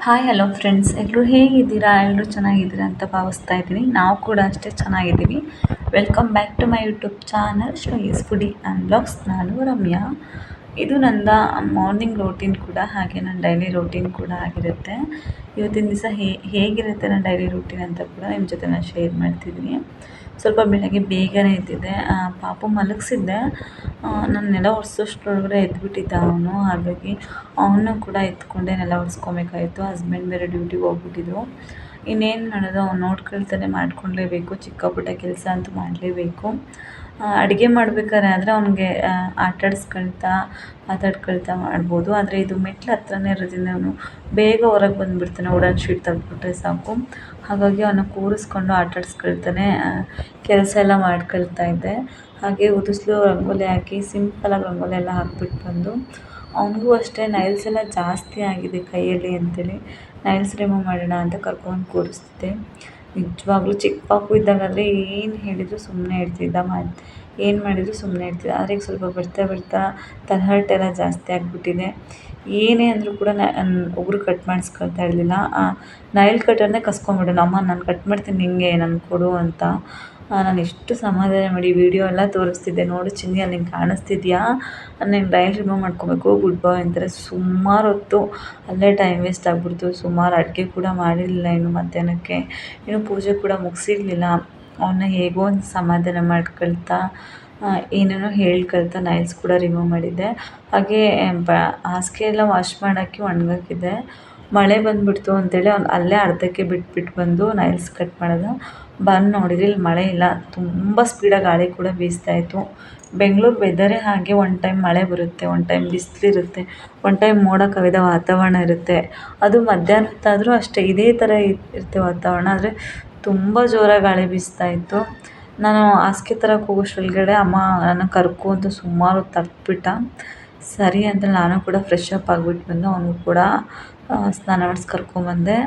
Hi hello friends ಎಲ್ಲರೂ ಹೇಗಿದ್ದೀರಾ ಎಲ್ಲರೂ ಚೆನ್ನಾಗಿದ್ದೀರಾ ಅಂತ ಭಾವಿಸ್ತಾ ಇದ್ದೀನಿ ನಾವು ಕೂಡ ಅಷ್ಟೇ ಚೆನ್ನಾಗಿದ್ದೀವಿ welcome back to my YouTube channel Shreyas foodie and blogs ನಾನು ರಮ್ಯಾ ಇದು ನನ್ನ ಮಾರ್ನಿಂಗ್ ರೂಟೀನ್ ಕೂಡ ಹಾಗೆ ನನ್ನ ಡೈಲಿ ರೂಟೀನ್ ಕೂಡ ಆಗಿರುತ್ತೆ. ಇವತ್ತಿನ ದಿವಸ ಹೇಗಿರುತ್ತೆ ನನ್ನ ಡೈಲಿ ರೂಟೀನ್ ಅಂತ ಕೂಡ ನಿಮ್ಮ ಜೊತೆ ನಾನು ಶೇರ್ ಮಾಡ್ತಿದ್ದೀನಿ ಸ್ವಲ್ಪ ಬೆಳಗ್ಗೆ ಬೇಗನೆ ಎದ್ದಿದ್ದೆ. ಪಾಪು ಮಲಗಿಸಿದ್ದೆ. ನಾನು ನೆಲ ಒರೆಸೋಷ್ಟ್ರೊಳಗಡೆ ಎದ್ಬಿಟ್ಟಿದ್ದ ಅವನು. ಹಾಗಾಗಿ ಅವನು ಕೂಡ ಎತ್ಕೊಂಡೆ ನೆಲ ಒರೆಸ್ಕೊಬೇಕಾಯಿತು. ಹಸ್ಬೆಂಡ್ ಬೇರೆ ಡ್ಯೂಟಿಗೆ ಹೋಗ್ಬಿಟ್ಟಿದ್ರು. ಇನ್ನೇನು ಮಾಡೋದು, ಅವ್ನು ನೋಡ್ಕೊಳ್ತಾನೆ ಮಾಡ್ಕೊಳ್ಲೇಬೇಕು, ಚಿಕ್ಕ ಪುಟ್ಟ ಕೆಲಸ ಅಂತೂ ಮಾಡಲೇಬೇಕು. ಅಡುಗೆ ಮಾಡ್ಬೇಕಾದ್ರೆ ಆದರೆ ಅವ್ನಿಗೆ ಆಟಾಡಿಸ್ಕೊಳ್ತಾ ಮಾತಾಡ್ಕೊಳ್ತಾ ಮಾಡ್ಬೋದು. ಆದರೆ ಇದು ಮೆಟ್ಲು ಹತ್ರನೇ ಇರೋದ್ರಿಂದ ಅವನು ಬೇಗ ಹೊರಗೆ ಬಂದುಬಿಡ್ತಾನೆ ಉಡನ್ ಶೀಟ್ ತೆಗೆದುಬಿಟ್ರೆ ಸಾಕು. ಹಾಗಾಗಿ ಅವನ್ನ ಕೂರಿಸ್ಕೊಂಡು ಆಟಾಡಿಸ್ಕೊಳ್ತಾನೆ ಕೆಲಸ ಎಲ್ಲ ಮಾಡ್ಕೊಳ್ತಾ ಇದ್ದೆ. ಹಾಗೆ ಉದಿಸ್ಲು ರಂಗೋಲಿ ಹಾಕಿ ಸಿಂಪಲಾಗಿ ರಂಗೋಲಿ ಎಲ್ಲ ಹಾಕ್ಬಿಟ್ಟು ಬಂದು, ಅವನಿಗೂ ಅಷ್ಟೇ ನೈಲ್ಸ್ ಎಲ್ಲ ಜಾಸ್ತಿ ಆಗಿದೆ ಕೈಯಲ್ಲಿ ಅಂತೇಳಿ. ನೈಲ್ಸ್ ರಿಮೂವ್ ಮಾಡೋಣ ಅಂತ ಕರ್ಕೊಂಡು ಕೂರಿಸ್ತಿದ್ದೆ. ನಿಜವಾಗ್ಲೂ ಚಿಕ್ಕ ಪಾಪು ಇದ್ದಾಗಾದರೆ ಏನು ಹೇಳಿದರೂ ಸುಮ್ಮನೆ ಇರ್ತಿದ್ದ ಮತ್ತು ಏನು ಮಾಡಿದರೂ ಸುಮ್ಮನೆ ಇರ್ತಿದ್ದ ಆದರೆ ಈಗ ಸ್ವಲ್ಪ ಬರ್ತಾ ಬರ್ತಾ ತಲೆಹರಟೆ ಎಲ್ಲ ಜಾಸ್ತಿ ಆಗಿಬಿಟ್ಟಿದೆ. ಏನೇ ಅಂದರೂ ಕೂಡ ಉಗುರು ಕಟ್ ಮಾಡಿಸ್ಕೊಳ್ತಾ ಇರಲಿಲ್ಲ. ನೈಲ್ ಕಟ್ಟರ್ನೇ ಕಸ್ಕೊಂಬಿಡೋನು ಅಮ್ಮ, ನಾನು ಕಟ್ ಮಾಡ್ತೀನಿ ನಿನಗೆ ನಾನು ಕೊಡು ಅಂತ. ನಾನು ಎಷ್ಟು ಸಮಾಧಾನ ಮಾಡಿ ವಿಡಿಯೋ ಎಲ್ಲ ತೋರಿಸ್ತಿದ್ದೆ. ನೋಡು ಚಿನ್ನಿ, ಅಲ್ಲಿ ನಿಂಗೆ ಕಾಣಿಸ್ತಿದ್ಯಾ? ನೀನು ಡೈಲ್ ರಿಮೂವ್ ಮಾಡ್ಕೋಬೇಕು. ಗುಡ್ ಬಾಯ್ ಅಂತಾರೆ. ಸುಮಾರು ಹೊತ್ತು ಅಲ್ಲೇ ಟೈಮ್ ವೇಸ್ಟ್ ಆಗ್ಬಿಡ್ತು. ಸುಮಾರು ಅಡುಗೆ ಕೂಡ ಮಾಡಿರಲಿಲ್ಲ ಇನ್ನು ಮಧ್ಯಾಹ್ನಕ್ಕೆ. ಇನ್ನು ಪೂಜೆ ಕೂಡ ಮುಗಿಸಿರ್ಲಿಲ್ಲ. ಅವನ್ನ ಹೇಗೋ ಒಂದು ಸಮಾಧಾನ ಮಾಡ್ಕೊಳ್ತಾ ಏನೇನೋ ಹೇಳ್ಕೊಳ್ತಾ ನೈಲ್ಸ್ ಕೂಡ ರಿಮೂವ್ ಮಾಡಿದ್ದೆ. ಹಾಗೆ, ಬ, ಹಾಸಿಗೆ ಎಲ್ಲ ವಾಶ್ ಮಾಡೋಕ್ಕೆ ಒಣ್ಗಾಕಿದ್ದೆ. ಮಳೆ ಬಂದುಬಿಡ್ತು ಅಂತೇಳಿ ಅವ್ನು ಅಲ್ಲೇ ಅರ್ಧಕ್ಕೆ ಬಿಟ್ಬಿಟ್ಟು ಬಂದು ನೈಲ್ಸ್ ಕಟ್ ಮಾಡಿದ. ಬಂದು ನೋಡಿದ್ರೆ ಇಲ್ಲಿ ಮಳೆ ಇಲ್ಲ. ತುಂಬ ಸ್ಪೀಡಾಗಿ ಗಾಳಿ ಕೂಡ ಬೀಸ್ತಾ ಇತ್ತು. ಬೆಂಗ್ಳೂರು ವೆದರೇ ಹಾಗೆ ಒನ್ ಟೈಮ್ ಮಳೆ ಬರುತ್ತೆ ಒನ್ ಟೈಮ್ ಬಿಸಿಲಿರುತ್ತೆ ಒನ್ ಟೈಮ್ ಮೋಡ ಕವಿದ ವಾತಾವರಣ ಇರುತ್ತೆ. ಅದು ಮಧ್ಯಾಹ್ನ ಹೊತ್ತಾದರೂ ಅಷ್ಟೇ, ಇದೇ ಥರ ಇರುತ್ತೆ ವಾತಾವರಣ. ಆದರೆ ತುಂಬ ಜೋರಾಗಿ ಗಾಳಿ ಬೀಸ್ತಾ ಇತ್ತು. ನಾನು ಹಾಸ್ಗೆ ತರಕ್ಕೆ ಹೋಗೋಷ್ಟ್ರೊಳಗಡೆ ಅಮ್ಮ ನನ್ನ ಕರ್ಕೊ ಅಂತ ಸುಮಾರು ಹೊತ್ತು ಸರಿ ಅಂತ ನಾನು ಕೂಡ ಫ್ರೆಶ್ ಅಪ್ ಆಗಿಬಿಟ್ಟು ಬಂದು ಅವನು ಕೂಡ ಸ್ನಾನ ಮಾಡಿಸಿ ಕರ್ಕೊಂಬಂದೆ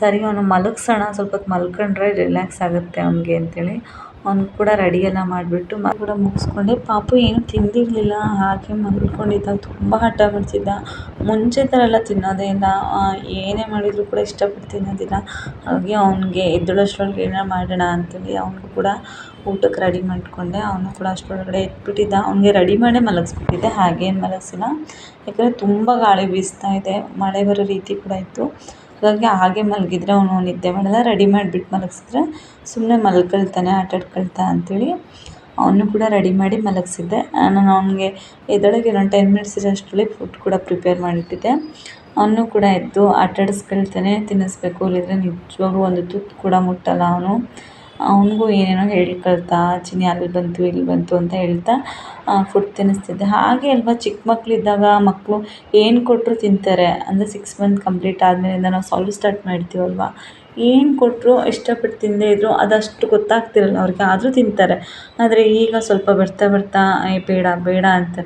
ಸರಿ, ಅವನು ಮಲಗ್ಸೋಣ, ಸ್ವಲ್ಪ ಹೊತ್ತು ಮಲ್ಕೊಂಡ್ರೆ ರಿಲ್ಯಾಕ್ಸ್ ಆಗುತ್ತೆ ಅವನಿಗೆ ಅಂತೇಳಿ ಅವ್ನು ಕೂಡ ರೆಡಿ ಎಲ್ಲ ಮಾಡಿಬಿಟ್ಟು ಕೂಡ ಮುಗಿಸ್ಕೊಂಡೆ. ಪಾಪ ಏನು ತಿಂದಿರಲಿಲ್ಲ, ಹಾಗೆ ಮಲ್ಕೊಂಡಿದ್ದ, ತುಂಬ ಹಠ ಮಾಡ್ತಿದ್ದ ಮುಂಚೆ ಥರ ಎಲ್ಲ ತಿನ್ನೋದೇ ಇಲ್ಲ ಏನೇ ಮಾಡಿದರೂ ಕೂಡ ಇಷ್ಟಪಟ್ಟು ತಿನ್ನೋದಿಲ್ಲ. ಹಾಗೆ ಅವ್ನಿಗೆ ಎದ್ದೇಳೋಷ್ಟ್ರೊಳಗೆ ಏನಾರ ಮಾಡೋಣ ಅಂತೇಳಿ ಅವ್ನಿಗೂ ಕೂಡ ಊಟಕ್ಕೆ ರೆಡಿ ಮಾಡಿಕೊಂಡೆ. ಅವನು ಕೂಡ ಅಷ್ಟರೊಳಗಡೆ ಎದ್ಬಿಟ್ಟಿದ್ದ ಅವನಿಗೆ ರೆಡಿ ಮಾಡೇ ಮಲಗಿಸ್ಬಿಟ್ಟಿದ್ದೆ, ಹಾಗೇನು ಮಲಗಿಸಿಲ್ಲ. ಯಾಕಂದರೆ ತುಂಬ ಗಾಳಿ ಬೀಸ್ತಾ ಇದೆ. ಮಳೆ ಬರೋ ರೀತಿ ಕೂಡ ಇತ್ತು. ಹಾಗಾಗಿ ಹಾಗೆ ಮಲಗಿದ್ರೆ ಅವನು ನಿದ್ದೆ ಮಾಡಲ್ಲ ರೆಡಿ ಮಾಡಿಬಿಟ್ಟು ಮಲಗಿಸಿದ್ರೆ ಸುಮ್ಮನೆ ಮಲ್ಕೊಳ್ತಾನೆ, ಆಟ ಆಡ್ಕೊಳ್ತಾ ಅಂಥೇಳಿ ಅವನು ಕೂಡ ರೆಡಿ ಮಾಡಿ ಮಲಗಿಸಿದ್ದೆ. ನಾನು ಅವನಿಗೆ ಎದ್ದೇಳೋಕೆ ಇನ್ನೊಂದು ಟೆನ್ ಮಿನಿಟ್ಸ್ ಇರೋಷ್ಟರಲ್ಲಿ ಫುಡ್ ಕೂಡ ಪ್ರಿಪೇರ್ ಮಾಡಿಟ್ಟಿದ್ದೆ. ಅವನು ಕೂಡ ಎದ್ದು ಆಟಾಡಿಸ್ಕೊಳ್ತಾನೆ ತಿನ್ನಿಸ್ಬೇಕು ಇಲ್ಲದಿದ್ರೆ ನಿಜವಾಗ್ಲೂ ಒಂದು ತುತ್ತು ಕೂಡ ಮುಟ್ಟಲ್ಲ ಅವನು. ಅವನಿಗೂ ಏನೇನೋ ಹೇಳ್ಕೊಳ್ತಾ, ಚಿನ್ನಿ ಅಲ್ಲಿ ಬಂತು, ಇಲ್ಲಿ ಬಂತು ಅಂತ ಹೇಳ್ತಾ ಫುಡ್ ತಿನ್ನಿಸ್ತಿದ್ದೆ. ಹಾಗೆ ಅಲ್ವಾ ಚಿಕ್ಕ ಮಕ್ಕಳಿದ್ದಾಗ ಮಕ್ಕಳು ಏನು ಕೊಟ್ಟರು ತಿಂತಾರೆ? ಅಂದರೆ ಸಿಕ್ಸ್ ಮಂತ್ ಕಂಪ್ಲೀಟ್ ಆದಮೇಲಿಂದ ನಾವು ಸಾಲಿಡ್ ಸ್ಟಾರ್ಟ್ ಮಾಡ್ತೀವಲ್ವ ಏನು ಕೊಟ್ಟರು ಇಷ್ಟಪಟ್ಟು ತಿಂದೇ ಇದ್ದರೂ ಅದಷ್ಟು ಗೊತ್ತಾಗ್ತಿರಲ್ಲ ಅವ್ರಿಗೆ, ಆದರೂ ತಿಂತಾರೆ. ಆದರೆ ಈಗ ಸ್ವಲ್ಪ ಬರ್ತಾ ಬರ್ತಾ, ಏ, ಬೇಡ ಬೇಡ ಅಂತ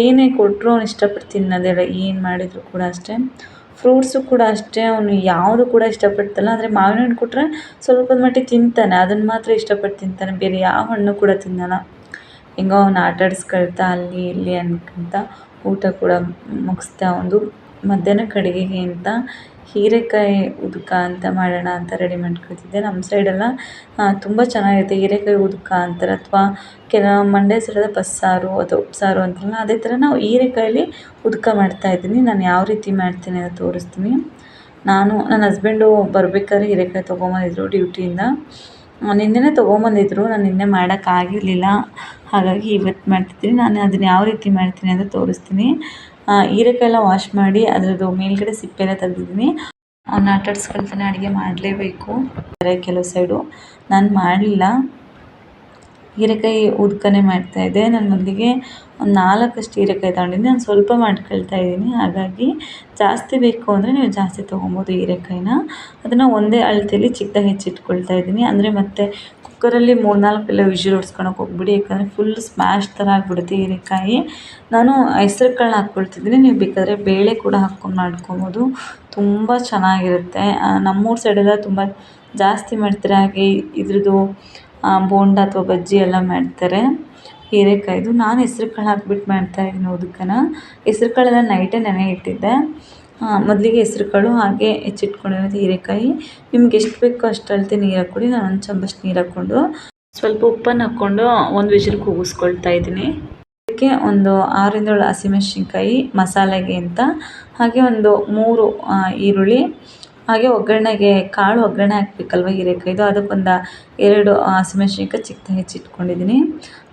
ಏನೇ ಕೊಟ್ಟರು ಅವ್ನು ಇಷ್ಟಪಟ್ಟು ತಿನ್ನೋದೇ ಇಲ್ಲ, ಏನು ಮಾಡಿದರೂ ಕೂಡ ಅಷ್ಟೇ. ಫ್ರೂಟ್ಸು ಕೂಡ ಅಷ್ಟೇ, ಅವನು ಯಾವುದು ಕೂಡ ಇಷ್ಟಪಡ್ತಲ್ಲ. ಆದರೆ ಮಾವಿನ ಹಣ್ಣು ಕೊಟ್ಟರೆ ಸ್ವಲ್ಪದ ಮಟ್ಟಿಗೆ ತಿಂತಾನೆ. ಅದನ್ನು ಮಾತ್ರ ಇಷ್ಟಪಟ್ಟು ತಿಂತಾನೆ. ಬೇರೆ ಯಾವ ಹಣ್ಣು ಕೂಡ ತಿನ್ನಲ್ಲ. ಹೆಂಗೋ ಅವನು ಆಟ ಆಡಿಸ್ಕೊಳ್ತಾ ಅಲ್ಲಿ ಇಲ್ಲಿ ಅನ್ಕೊಂತ ಊಟ ಕೂಡ ಮುಗಿಸ್ತಾ ಅವನದು ಮಧ್ಯಾಹ್ನಕ್ಕೆ ಅಡುಗೆಗೆ ಅಂತ ಹೀರೆಕಾಯಿ ಉದಕ ಅಂತ ಮಾಡೋಣ ಅಂತ ರೆಡಿ ಮಾಡ್ಕೊಳ್ತಿದ್ದೆ. ನಮ್ಮ ಸೈಡೆಲ್ಲ ತುಂಬ ಚೆನ್ನಾಗಿರುತ್ತೆ ಹೀರೆಕಾಯಿ ಉದಕ ಅಂತಾರೆ ಅಥವಾ ಕೆಲ ಮಂಡ್ಯ ಸೈಡೆಲ್ಲ ಬಸ್ಸಾರು ಅಥವಾ ಉಪ್ಸಾರು ಅಂತಾರಲ್ಲ, ಅದೇ ಥರ ನಾವು ಹೀರೆಕಾಯಲ್ಲಿ ಉದುಕ ಮಾಡ್ತಾ ಇದ್ದೀನಿ. ನಾನು ಯಾವ ರೀತಿ ಮಾಡ್ತೀನಿ ಅಂತ ತೋರಿಸ್ತೀನಿ. ನಾನು ನನ್ನ ಹಸ್ಬೆಂಡು ಬರಬೇಕಾದ್ರೆ ಹೀರೆಕಾಯಿ ತೊಗೊಂಬಂದಿದ್ರು ಡ್ಯೂಟಿಯಿಂದ ನಿನ್ನೆ ತೊಗೊಂಬಂದಿದ್ರು, ನಾನು ನಿನ್ನೆ ಮಾಡೋಕ್ಕಾಗಿರಲಿಲ್ಲ ಹಾಗಾಗಿ ಇವತ್ತು ಮಾಡ್ತಿದ್ದೀನಿ. ನಾನು ಅದನ್ನು ಯಾವ ರೀತಿ ಮಾಡ್ತೀನಿ ಅಂತ ತೋರಿಸ್ತೀನಿ. ಹೀರೆಕಾಯಿ ಎಲ್ಲ ವಾಶ್ ಮಾಡಿ ಅದರದ್ದು ಮೇಲ್ಗಡೆ ಸಿಪ್ಪೆ ಎಲ್ಲ ತೆಗ್ದಿದ್ದೀನಿ ಆಡಿಸ್ಕೊಳ್ತಾನೆ ಅಡುಗೆ ಮಾಡಲೇಬೇಕು. ಕೆಲವು ಸೈಡು ನಾನು ಮಾಡಲಿಲ್ಲ. ಹೀರೆಕಾಯಿ ಉದ್ಕನೆ ಮಾಡ್ತಾಯಿದ್ದೆ ನಾನು ಮೊದಲಿಗೆ ಒಂದು ನಾಲ್ಕಷ್ಟು ಹೀರೆಕಾಯಿ ತಗೊಂಡಿದ್ದೆ ನಾನು ಸ್ವಲ್ಪ ಮಾಡ್ಕೊಳ್ತಾ ಇದ್ದೀನಿ. ಹಾಗಾಗಿ ಜಾಸ್ತಿ ಬೇಕು ಅಂದರೆ ನೀವು ಜಾಸ್ತಿ ತೊಗೊಬೋದು ಹೀರೆಕಾಯಿನ. ಅದನ್ನು ಒಂದೇ ಅಳತೆಯಲ್ಲಿ ಚಿಕ್ಕದಾಗಿ ಹೆಚ್ಚಿಟ್ಕೊಳ್ತಾ ಇದ್ದೀನಿ. ಅಂದರೆ ಮತ್ತೆ ಕುಕ್ಕರಲ್ಲಿ ಮೂರು ನಾಲ್ಕು ಎಲ್ಲ ವಿಷಲ್ ಹೊಡ್ಸ್ಕೊಳಕ್ಕೆ ಹೋಗ್ಬಿಡಿ. ಯಾಕಂದರೆ ಫುಲ್ ಸ್ಮ್ಯಾಶ್ ಥರ ಆಗಿಬಿಡುತ್ತೆ ಹೀರೆಕಾಯಿ. ನಾನು ಹೆಸ್ರು ಕಾಳನ್ನ ಹಾಕ್ಕೊಳ್ತಿದ್ದೀನಿ. ನೀವು ಬೇಕಾದರೆ ಬೇಳೆ ಕೂಡ ಹಾಕ್ಕೊಂಡು ಮಾಡ್ಕೊಬೋದು. ತುಂಬ ಚೆನ್ನಾಗಿರುತ್ತೆ. ನಮ್ಮೂರ ಸೈಡೆಲ್ಲ ತುಂಬ ಜಾಸ್ತಿ ಮಾಡ್ತಾರೆ ಹಾಗೆ ಇದ್ರದ್ದು ಬೋಂಡ ಅಥವಾ ಬಜ್ಜಿ ಎಲ್ಲ ಮಾಡ್ತಾರೆ. ಹೀರೆಕಾಯಿದು. ನಾನು ಹೆಸ್ರು ಕಾಳು ಹಾಕ್ಬಿಟ್ಟು ಮಾಡ್ತಾಯಿದ್ದೀನಿ ಉದಕ್ಕನ ಹೆಸ್ರು ಕಾಳೆಲ್ಲ ನೈಟೇ ನೆನೆ ಇಟ್ಟಿದ್ದೆ. ಮೊದಲಿಗೆ ಹೆಸ್ರು ಕಾಳು ಹಾಗೆ ಹೆಚ್ಚಿಟ್ಕೊಂಡಿರೋದು ಹೀರೆಕಾಯಿ. ನಿಮ್ಗೆ ಎಷ್ಟು ಬೇಕೋ ಅಷ್ಟು ಅಳತೆ ನೀರು ಹಾಕ್ಕೊಳ್ಳಿ ನಾನು ಒಂದು ಚಮಚ ನೀರು ಹಾಕ್ಕೊಂಡು ಸ್ವಲ್ಪ ಉಪ್ಪನ್ನು ಹಾಕ್ಕೊಂಡು ಒಂದು ವಿಷಲ್ ಕೂಗಿಸ್ಕೊಳ್ತಾ ಇದ್ದೀನಿ. ಅದಕ್ಕೆ ಒಂದು ಆರಿಂದ ಏಳು ಹಸಿಮೆಣಸಿನ್ಕಾಯಿ, ಮಸಾಲೆಗೆ ಅಂತ, ಹಾಗೆ ಒಂದು ಮೂರು ಈರುಳ್ಳಿ ಹಾಗೆ ಒಗ್ಗರಣೆಗೆ ಕಾಳು ಒಗ್ಗರಣೆ ಹಾಕ್ಬೇಕಲ್ವ ಹೀರೆಕಾಯ್ದು ಅದಕ್ಕೊಂದು ಎರಡು ಹಸಿಮೆಣ್ಸಿನ್ಕಾಯಿ ಚಿಕ್ಕದಾಗಿ ಹೆಚ್ಚಿಟ್ಕೊಂಡಿದ್ದೀನಿ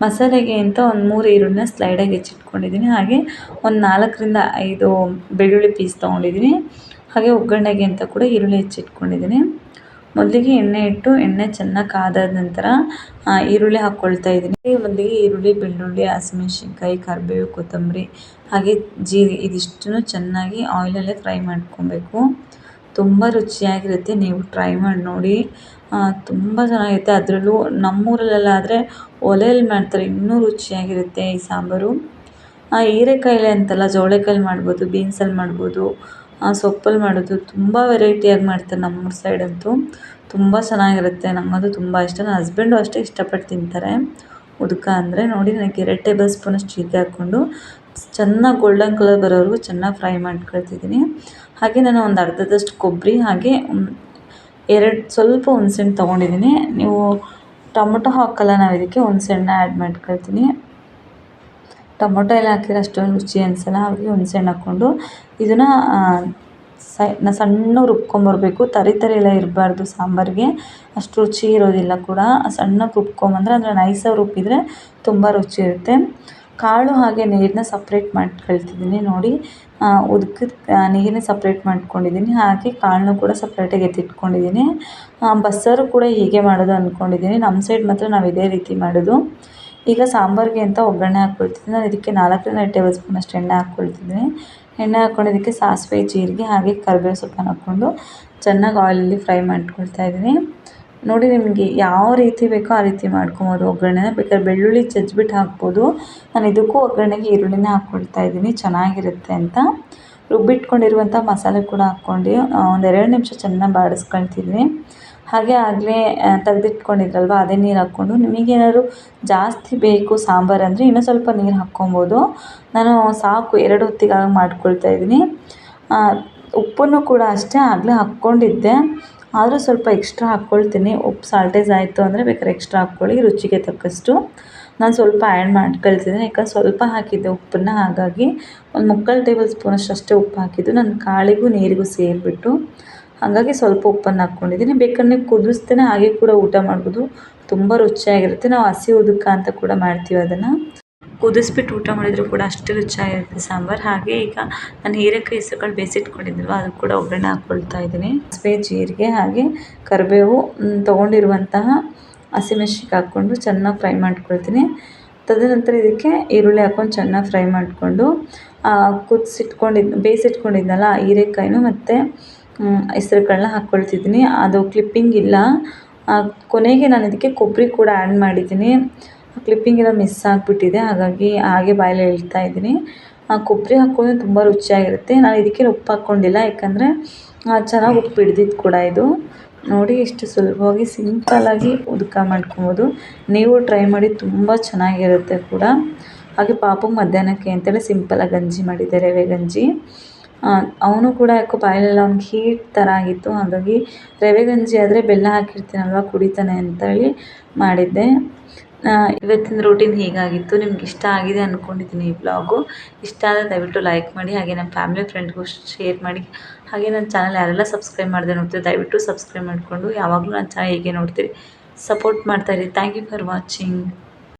ಮಸಾಲೆಗೆ ಅಂತ ಒಂದು ಮೂರು ಈರುಳ್ಳಿನ ಸ್ಲೈಡಾಗಿ ಹೆಚ್ಚಿಟ್ಕೊಂಡಿದ್ದೀನಿ ಹಾಗೆ ಒಂದು ನಾಲ್ಕರಿಂದ ಐದು ಬೆಳ್ಳುಳ್ಳಿ ಪೀಸ್ ತೊಗೊಂಡಿದ್ದೀನಿ. ಹಾಗೆ ಒಗ್ಗರಣೆಗೆ ಅಂತ ಕೂಡ ಈರುಳ್ಳಿ ಹೆಚ್ಚಿಟ್ಕೊಂಡಿದ್ದೀನಿ ಮೊದಲಿಗೆ ಎಣ್ಣೆ ಇಟ್ಟು ಎಣ್ಣೆ ಚೆನ್ನಾಗಿ ಕಾದಾದ ನಂತರ ಈರುಳ್ಳಿ ಹಾಕ್ಕೊಳ್ತಾ ಇದ್ದೀನಿ. ಮೊದಲಿಗೆ ಈರುಳ್ಳಿ, ಬೆಳ್ಳುಳ್ಳಿ, ಹಸಿಮೆಣ್ಸಿನ್ಕಾಯಿ, ಕರಿಬೇವು, ಕೊತ್ತಂಬರಿ ಹಾಗೆ ಜೀರಿಗೆ, ಇದಿಷ್ಟನ್ನು ಚೆನ್ನಾಗಿ ಆಯಿಲಲ್ಲೇ ಫ್ರೈ ಮಾಡ್ಕೊಬೇಕು. ತುಂಬ ರುಚಿಯಾಗಿರುತ್ತೆ. ನೀವು ಟ್ರೈ ಮಾಡಿ ನೋಡಿ. ತುಂಬ ಚೆನ್ನಾಗಿರುತ್ತೆ. ಅದರಲ್ಲೂ ನಮ್ಮೂರಲ್ಲೆಲ್ಲ ಆದರೆ ಒಲೆಯಲ್ಲಿ ಮಾಡ್ತಾರೆ. ಇನ್ನೂ ರುಚಿಯಾಗಿರುತ್ತೆ ಈ ಸಾಂಬಾರು. ಹೀರೆಕಾಯಿಲೆ ಅಂತಲ್ಲ ಜವಳೆಕಾಯಲ್ಲಿ ಮಾಡ್ಬೋದು, ಬೀನ್ಸಲ್ಲಿ ಮಾಡ್ಬೋದು ಸೊಪ್ಪಲ್ಲಿ ಮಾಡೋದು ತುಂಬ ವೆರೈಟಿಯಾಗಿ ಮಾಡ್ತಾರೆ ನಮ್ಮೂರ ಅಂತೂ. ತುಂಬ ಚೆನ್ನಾಗಿರುತ್ತೆ. ನಂಗಂತೂ ತುಂಬ ಇಷ್ಟ. ನನ್ನ ಹಸ್ಬೆಂಡು ಅಷ್ಟೇ ಇಷ್ಟಪಟ್ಟು ತಿಂತಾರೆ. ಉದ್ಕ ಅಂದರೆ ನೋಡಿ, ನನಗೆ ಎರಡು ಟೇಬಲ್ ಸ್ಪೂನಷ್ಟು ಜೀರಿಗೆ ಹಾಕ್ಕೊಂಡು, ಚೆನ್ನಾಗಿ ಗೋಲ್ಡನ್ ಕಲರ್ ಬರೋವರೆಗೂ ಚೆನ್ನಾಗಿ ಫ್ರೈ ಮಾಡ್ಕೊಳ್ತಿದ್ದೀನಿ. ಹಾಗೆ ನಾನು ಒಂದು ಅರ್ಧದಷ್ಟು ಕೊಬ್ಬರಿ, ಹಾಗೆ ಎರಡು ಸ್ವಲ್ಪ ಹುಣ್ಸೆಹಣ್ಣು ತೊಗೊಂಡಿದ್ದೀನಿ. ನೀವು ಟೊಮೊಟೊ ಹಾಕಲ್ಲ, ನಾವು ಇದಕ್ಕೆ ಹುಣ್ಸೆಹಣ್ಣು ಆ್ಯಡ್ ಮಾಡ್ಕೊಳ್ತೀನಿ. ಟೊಮೊಟೊ ಎಲ್ಲ ಹಾಕಿದ್ರೆ ಅಷ್ಟೊಂದು ರುಚಿ ಅನಿಸಲ್ಲ ಹುಣ್ಸೆ ಹಣ್ಣು ಹಾಕ್ಕೊಂಡು ಇದನ್ನು ಸೈ, ನಾ ಸಣ್ಣ ರುಬ್ಕೊಂಬರ್ಬೇಕು. ತರಿ ತರಿ ಎಲ್ಲ ಇರಬಾರ್ದು ಸಾಂಬಾರಿಗೆ. ಅಷ್ಟು ರುಚಿ ಇರೋದಿಲ್ಲ ಕೂಡ. ಸಣ್ಣಗೆ ರುಬ್ಕೊಂಬಂದ್ರೆ ಅಂದರೆ ನೈಸಾಗಿ ರುಬ್ಬಿದ್ರೆ ತುಂಬ ರುಚಿ ಇರುತ್ತೆ. ಕಾಳು ಹಾಗೆ ನೀರನ್ನ ಸಪ್ರೇಟ್ ಮಾಡ್ಕೊಳ್ತಿದ್ದೀನಿ ನೋಡಿ. ಉದ್ಕದ ನೀರನ್ನ ಸಪ್ರೇಟ್ ಮಾಡ್ಕೊಂಡಿದ್ದೀನಿ. ಹಾಗೆ ಕಾಳನ್ನೂ ಕೂಡ ಸಪ್ರೇಟಾಗಿ ಎತ್ತಿಟ್ಕೊಂಡಿದ್ದೀನಿ. ಬಸ್ಸಾರು ಕೂಡ ಹೀಗೆ ಮಾಡೋದು ಅಂದ್ಕೊಂಡಿದ್ದೀನಿ ನಮ್ಮ ಸೈಡ್ ಮಾತ್ರ ನಾವು ಇದೇ ರೀತಿ ಮಾಡೋದು. ಈಗ ಸಾಂಬಾರಿಗೆ ಅಂತ ಒಗ್ಗರಣೆ ಹಾಕ್ಕೊಳ್ತಿದ್ದೀನಿ. ನಾನು ಇದಕ್ಕೆ ನಾಲ್ಕರಿಂದ ಐದು ಟೇಬಲ್ ಸ್ಪೂನಷ್ಟು ಎಣ್ಣೆ ಹಾಕ್ಕೊಳ್ತಿದ್ದೀನಿ. ಎಣ್ಣೆ ಹಾಕ್ಕೊಂಡು ಇದಕ್ಕೆ ಸಾಸಿವೆ, ಜೀರಿಗೆ ಹಾಗೆ ಕರಿಬೇವು ಸೊಪ್ಪನ್ನು ಹಾಕ್ಕೊಂಡು ಚೆನ್ನಾಗಿ ಆಯಿಲಲ್ಲಿ ಫ್ರೈ ಮಾಡ್ಕೊಳ್ತಾ ಇದ್ದೀನಿ. ನೋಡಿ ನಿಮಗೆ ಯಾವ ರೀತಿ ಬೇಕೋ ಆ ರೀತಿ ಮಾಡ್ಕೊಬೋದು. ಒಗ್ಗರಣೆನ ಬೇಕಾದ್ರೆ ಬೆಳ್ಳುಳ್ಳಿ ಜಜ್ಜಿಬಿಟ್ಟು ಹಾಕ್ಬೋದು. ನಾನು ಇದಕ್ಕೂ ಒಗ್ಗರಣೆಗೆ ಈರುಳ್ಳಿನೇ ಹಾಕ್ಕೊಳ್ತಾ ಇದ್ದೀನಿ. ಚೆನ್ನಾಗಿರುತ್ತೆ ಅಂತ. ರುಬ್ಬಿಟ್ಕೊಂಡಿರುವಂಥ ಮಸಾಲೆ ಕೂಡ ಹಾಕ್ಕೊಂಡು ಒಂದು ಎರಡು ನಿಮಿಷ ಚೆನ್ನಾಗಿ ಬಾಡಿಸ್ಕೊಳ್ತಿದ್ದೀನಿ. ಹಾಗೆ ಆಗಲೇ ತೆಗೆದಿಟ್ಕೊಂಡಿದ್ರಲ್ವ, ಅದೇ ನೀರು ಹಾಕ್ಕೊಂಡು. ನಿಮಗೇನಾದ್ರು ಜಾಸ್ತಿ ಬೇಕು ಸಾಂಬಾರು ಅಂದರೆ ಇನ್ನೂ ಸ್ವಲ್ಪ ನೀರು ಹಾಕ್ಕೊಬೋದು. ನಾನು ಸಾಕು, ಎರಡು ಹೊತ್ತಿಗಾಗಿ ಮಾಡ್ಕೊಳ್ತಾ ಇದ್ದೀನಿ. ಉಪ್ಪನ್ನು ಕೂಡ ಅಷ್ಟೇ ಆಗಲೇ ಹಾಕ್ಕೊಂಡಿದ್ದೆ. ಆದರೂ ಸ್ವಲ್ಪ ಎಕ್ಸ್ಟ್ರಾ ಹಾಕ್ಕೊಳ್ತೀನಿ. ಉಪ್ಪು ಸಾಲ್ಟೇಜ್ ಆಯಿತು ಅಂದರೆ ಬೇಕಾದ್ರೆ ಎಕ್ಸ್ಟ್ರಾ ಹಾಕ್ಕೊಳ್ಳಿ, ರುಚಿಗೆ ತಕ್ಕಷ್ಟು. ನಾನು ಸ್ವಲ್ಪ ಆ್ಯಡ್ ಮಾಡ್ಕೊಳ್ತಿದ್ದೀನಿ. ಯಾಕಂದ್ರೆ ಸ್ವಲ್ಪ ಹಾಕಿದ್ದೆ ಉಪ್ಪನ್ನು, ಹಾಗಾಗಿ ಒಂದು ಮುಕ್ಕಾಲು ಟೇಬಲ್ ಸ್ಪೂನಷ್ಟು ಅಷ್ಟೇ ಉಪ್ಪು ಹಾಕಿದ್ದು. ನನ್ನ ಕಾಳಿಗೂ ನೀರಿಗೂ ಸೇರಿಬಿಟ್ಟು ಹಾಗಾಗಿ ಸ್ವಲ್ಪ ಉಪ್ಪನ್ನು ಹಾಕ್ಕೊಂಡಿದ್ದೀನಿ. ಬೇಕಾದ್ರೆ ನೀವು ಕುದಿಸ್ದೇನೆ ಹಾಗೆ ಕೂಡ ಊಟ ಮಾಡ್ಬೋದು. ತುಂಬ ರುಚಿಯಾಗಿರುತ್ತೆ. ನಾವು ಹಸಿ ಉದುಕ ಅಂತ ಕೂಡ ಮಾಡ್ತೀವಿ ಅದನ್ನು. ಕುದಿಸ್ಬಿಟ್ಟು ಊಟ ಮಾಡಿದರೂ ಕೂಡ ಅಷ್ಟು ರುಚಿಯಾಗಿರುತ್ತೆ ಸಾಂಬಾರು. ಹಾಗೆ ಈಗ ನಾನು ಹೀರೆಕಾಯಿ ಹೆಸ್ರುಕಾಳು ಬೇಯಿಸಿಟ್ಕೊಂಡಿದ್ನಲ್ವ ಅದು ಕೂಡ ಒಗ್ಗರಣೆ ಹಾಕ್ಕೊಳ್ತಾ ಇದ್ದೀನಿ. ಸಾಸಿವೆ ಜೀರಿಗೆ ಹಾಗೆ ಕರಿಬೇವು ತೊಗೊಂಡಿರುವಂತಹ ಹಸಿಮೆಣ್ಸಿನ್ಕಾಯಿ ಹಾಕ್ಕೊಂಡು ಚೆನ್ನಾಗಿ ಫ್ರೈ ಮಾಡ್ಕೊಳ್ತೀನಿ. ತದನಂತರ ಇದಕ್ಕೆ ಈರುಳ್ಳಿ ಹಾಕ್ಕೊಂಡು ಚೆನ್ನಾಗಿ ಫ್ರೈ ಮಾಡಿಕೊಂಡು ಕುದಿಸಿಟ್ಕೊಂಡಿದ್ದು ಬೇಯಿಸಿಟ್ಕೊಂಡಿದ್ನಲ್ಲ ಹೀರೆಕಾಯಿನೂ ಮತ್ತು ಹೆಸ್ರುಕಾಳನ್ನ ಹಾಕ್ಕೊಳ್ತಿದ್ದೀನಿ. ಅದು ಕ್ಲಿಪ್ಪಿಂಗ್ ಇಲ್ಲ. ಕೊನೆಗೆ ನಾನು ಇದಕ್ಕೆ ಕೊಬ್ಬರಿ ಕೂಡ ಆ್ಯಡ್ ಮಾಡಿದ್ದೀನಿ. ಕ್ಲಿಪ್ಪಿಂಗ್ ಮಿಸ್ ಆಗಿಬಿಟ್ಟಿದೆ. ಹಾಗಾಗಿ ಹಾಗೆ ಬಾಯಲ್ಲಿ ಹೇಳ್ತಾ ಇದ್ದೀನಿ. ಕೊಬ್ಬರಿ ಹಾಕಿದ್ರೆ ತುಂಬ ರುಚಿಯಾಗಿರುತ್ತೆ. ನಾನು ಇದಕ್ಕೆ ಉಪ್ಪು ಹಾಕ್ಕೊಂಡಿಲ್ಲ ಯಾಕಂದರೆ ಚೆನ್ನಾಗಿ ಉಪ್ಪು ಹಿಡ್ದಿದ್ದು ಕೂಡ ಇದು. ನೋಡಿ, ಎಷ್ಟು ಸುಲಭವಾಗಿ ಸಿಂಪಲ್ಲಾಗಿ ಉದಕ ಮಾಡ್ಕೊಬೋದು. ನೀವು ಟ್ರೈ ಮಾಡಿ ತುಂಬ ಚೆನ್ನಾಗಿರುತ್ತೆ ಕೂಡ. ಹಾಗೆ ಪಾಪುಗೆ ಮಧ್ಯಾಹ್ನಕ್ಕೆ ಅಂತೇಳಿ ಸಿಂಪಲಾಗಿ ಗಂಜಿ ಮಾಡಿದ್ದೆ ರವೆ ಗಂಜಿ. ಅವನು ಕೂಡ ಯಾಕೋ ಬಾಯಲೆಲ್ಲ ಅವ್ನಿಗೆ ಹೀಟ್ ಥರ ಆಗಿತ್ತು. ಹಾಗಾಗಿ ರವೆ ಗಂಜಿ ಆದರೆ ಬೆಲ್ಲ ಹಾಕಿರ್ತೀನಲ್ವ ಕುಡಿತಾನೆ ಅಂತೇಳಿ ಮಾಡಿದ್ದೆ. ಇವತ್ತಿನ ರೂಟೀನ್ ಹೀಗಾಗಿತ್ತು? ನಿಮ್ಗೆ ಇಷ್ಟ ಆಗಿದೆ ಅಂದ್ಕೊಂಡಿದ್ದೀನಿ ಈ ಬ್ಲಾಗು ಇಷ್ಟ ಆದರೆ ದಯವಿಟ್ಟು ಲೈಕ್ ಮಾಡಿ, ಹಾಗೆ ನಮ್ಮ ಫ್ಯಾಮಿಲಿ ಫ್ರೆಂಡ್ಗೂ ಶೇರ್ ಮಾಡಿ, ಹಾಗೆ ನನ್ನ ಚಾನಲ್ ಯಾರೆಲ್ಲ ಸಬ್ಸ್ಕ್ರೈಬ್ ಮಾಡದೆ ನೋಡ್ತೀರಿ ದಯವಿಟ್ಟು ಸಬ್ಸ್ಕ್ರೈಬ್ ಮಾಡಿಕೊಂಡು, ಯಾವಾಗಲೂ ನನ್ನ ಚಾನಲ್ ಹೀಗೆ ನೋಡ್ತೀರಿ. ಸಪೋರ್ಟ್ ಮಾಡ್ತಾಯಿರಿ ಥ್ಯಾಂಕ್ ಯು ಫಾರ್ ವಾಚಿಂಗ್